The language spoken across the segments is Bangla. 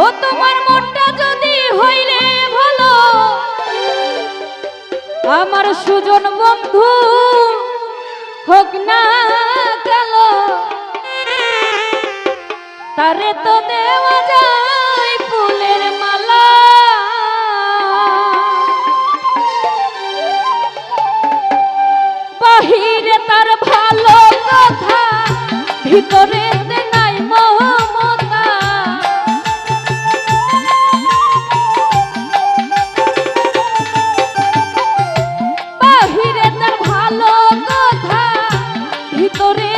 ও তোমার মনটা যদি হইলে ভালো, আমার সুজন বন্ধু হোক না গেল তারে তো দেওয়া যায় ফুলের মালা। বাহিরে তার ভালো কথা, ভিতর ভালো কথা ভিতরে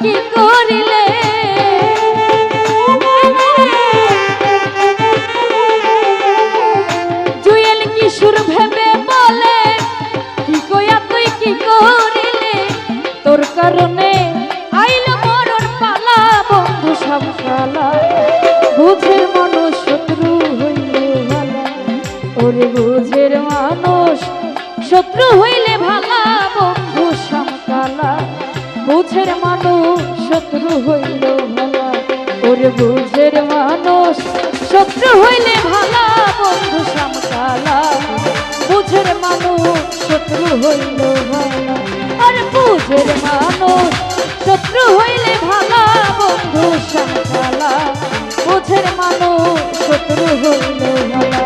কি কো শত্রু হইল ভালো আর বুঝের মানুষ, শত্রু হইলে ভালো বন্ধু সালা বুঝের মানুষ, শত্রু হইল ভালো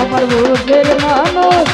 আমার বুঝের মানুষ